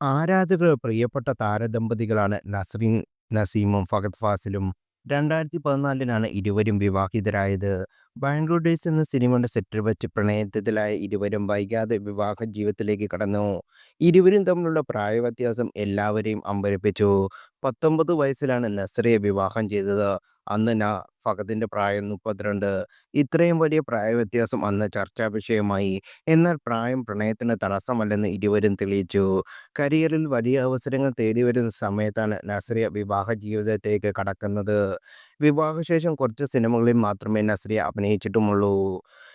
ആരാധകർ പ്രിയപ്പെട്ട താരദമ്പതികളാണ് നസ്രീൻ നസീമും ഫഹദ് ഫാസിലും. രണ്ടായിരത്തി പതിനാലിനാണ് ഇരുവരും വിവാഹിതരായത്. ബാംഗ്ലൂർ ഡേയ്സ് എന്ന സിനിമയുടെ സെറ്റിൽ വെച്ച് പ്രണയത്തിലായ ഇരുവരും വൈകാതെ വിവാഹ ജീവിതത്തിലേക്ക് കടന്നു. ഇരുവരും തമ്മിലുള്ള പ്രായ വ്യത്യാസം എല്ലാവരെയും അമ്പരപ്പിച്ചു. പത്തൊമ്പത് വയസ്സിലാണ് നസറിയെ വിവാഹം ചെയ്തത്. അന്ന് നാ ഫഹദിന്റെ പ്രായം മുപ്പത്തിരണ്ട്. ഇത്രയും വലിയ പ്രായവ്യത്യാസം അന്ന് ചർച്ചാ വിഷയമായി എന്നാൽ പ്രായം പ്രണയത്തിന് തടസ്സമല്ലെന്ന് ഇരുവരും തെളിയിച്ചു. കരിയറിൽ വലിയ അവസരങ്ങൾ തേടി വരുന്ന സമയത്താണ് നസ്രിയ വിവാഹ ജീവിതത്തേക്ക് കടക്കുന്നത്. വിവാഹശേഷം കുറച്ച് സിനിമകളിൽ മാത്രമേ നസ്രിയ അഭിനയിച്ചിട്ടുമുള്ളൂ.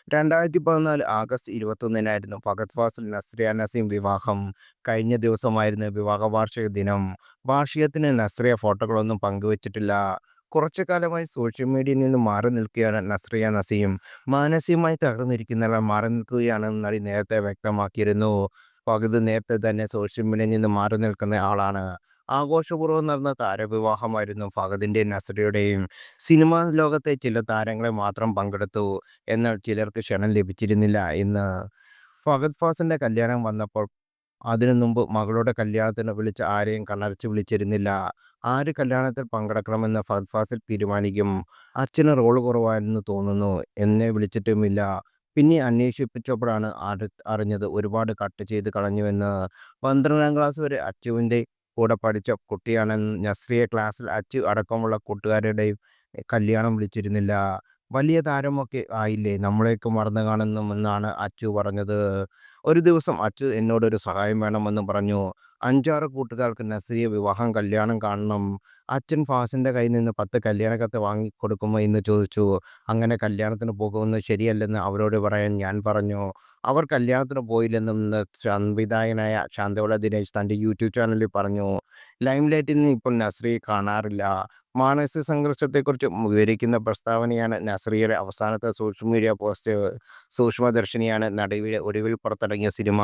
2014 ആഗസ്റ്റ് ഇരുപത്തൊന്നിനായിരുന്നു ഫഗത് ഫാസിൽ നസ്രിയ നസീം വിവാഹം. കഴിഞ്ഞ ദിവസമായിരുന്നു വിവാഹ വാർഷിക ദിനം. വാർഷികത്തിന് നസ്രിയ ഫോട്ടോകളൊന്നും പങ്കുവച്ചിട്ടില്ല. കുറച്ചു കാലമായി സോഷ്യൽ മീഡിയയിൽ നിന്ന് മാറി നിൽക്കുകയാണ് നസ്രിയ നസീം. മാനസികമായി തകർന്നിരിക്കുന്നതിനാൽ മാറി നിൽക്കുകയാണെന്ന് നടി നേരത്തെ വ്യക്തമാക്കിയിരുന്നു. ഫഹദ് നേരത്തെ തന്നെ സോഷ്യൽ മീഡിയയിൽ നിന്ന് മാറി നിൽക്കുന്ന ആളാണ്. ആഘോഷപൂർവം നടന്ന താരവിവാഹമായിരുന്നു ഫഹദിന്റെയും നസറിയുടെയും സിനിമാ ലോകത്തെ ചില താരങ്ങളെ മാത്രം പങ്കെടുത്തു. എന്നാൽ ചിലർക്ക് ക്ഷണം ലഭിച്ചിരുന്നില്ല. ഇന്ന് ഫഹദ് ഫാസിന്റെ കല്യാണം വന്നപ്പോൾ അതിനു മുമ്പ് മകളുടെ കല്യാണത്തിന് വിളിച്ച് ആരെയും കണ്ണടച്ച് വിളിച്ചിരുന്നില്ല. ആര് കല്യാണത്തിൽ പങ്കെടുക്കണമെന്ന് ഫഹദ് ഫാസിൽ തീരുമാനിക്കും. അച്ഛന് റോൾ കുറവായിരുന്നു തോന്നുന്നു. എന്നെ വിളിച്ചിട്ടുമില്ല. പിന്നെ അന്വേഷിപ്പിച്ചപ്പോഴാണ് അറിഞ്ഞത് ഒരുപാട് കട്ട് ചെയ്ത് കളഞ്ഞുവെന്ന്. പന്ത്രണ്ടാം ക്ലാസ് വരെ അച്ചുവിന്റെ കൂടെ പഠിച്ച കുട്ടിയാണെന്ന് നസ്രിയെ ക്ലാസ്സിൽ അച്ചു അടക്കമുള്ള കൂട്ടുകാരുടെയും കല്യാണം വിളിച്ചിരുന്നില്ല. വലിയ താരമൊക്കെ ആയില്ലേ നമ്മളെയൊക്കെ മറന്നു കാണുമെന്നാണ് അച്ചു പറഞ്ഞത്. ഒരു ദിവസം അച്ചു എന്നോടൊരു സഹായം വേണമെന്ന് പറഞ്ഞു. അഞ്ചാറ് കൂട്ടുകാർക്ക് നസ്രിയെ വിവാഹം കല്യാണം കാണണം. അച്ഛൻ ഫാസിന്റെ കയ്യിൽ നിന്ന് പത്ത് കല്യാണക്കത്ത് വാങ്ങിക്കൊടുക്കുമോ എന്ന് ചോദിച്ചു. അങ്ങനെ കല്യാണത്തിന് പോകുമെന്ന് ശരിയല്ലെന്ന് അവരോട് പറയാൻ ഞാൻ പറഞ്ഞു. അവർ കല്യാണത്തിന് പോയില്ലെന്നും സംവിധായകനായ ശാന്തവിള ദിനേശ് തന്റെ യൂട്യൂബ് ചാനലിൽ പറഞ്ഞു. ലൈംലൈറ്റിൽ ഇപ്പോൾ നസ്രിയെ കാണാറില്ല. മാനസിക സംഘർഷത്തെക്കുറിച്ച് വിവരിക്കുന്ന പ്രസ്താവനയാണ് നസ്രിയയുടെ അവസാനത്തെ സോഷ്യൽ മീഡിയ പോസ്റ്റ്. സൂക്ഷ്മദർശിനിയാണ് നടുവിൽ ഒടുവിൽ പുറത്തിറങ്ങിയ സിനിമ.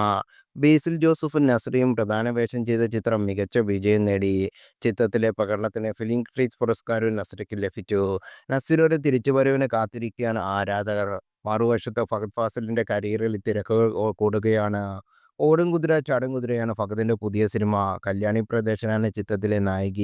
ബേസിൽ ജോസഫും നസറിയും പ്രധാന വേഷം ചെയ്ത ചിത്രം മികച്ച വിജയം നേടി. ചിത്രത്തിലെ പ്രകടനത്തിന് ഫിലിം ക്രീസ് പുരസ്കാരവും നസറിക്ക് ലഭിച്ചു. നസീറുടെ തിരിച്ചുവരവിന് കാത്തിരിക്കുകയാണ് ആരാധകർ. മറുവശത്ത് ഫഹദ് ഫാസലിന്റെ കരിയറിൽ തിരക്കുകൾ കൂടുകയാണ്. ഓടും കുതിര ചാടും കുതിരയാണ് ഫഹദിന്റെ പുതിയ സിനിമ. കല്യാണി പ്രദേശനാണ് ചിത്രത്തിലെ നായിക.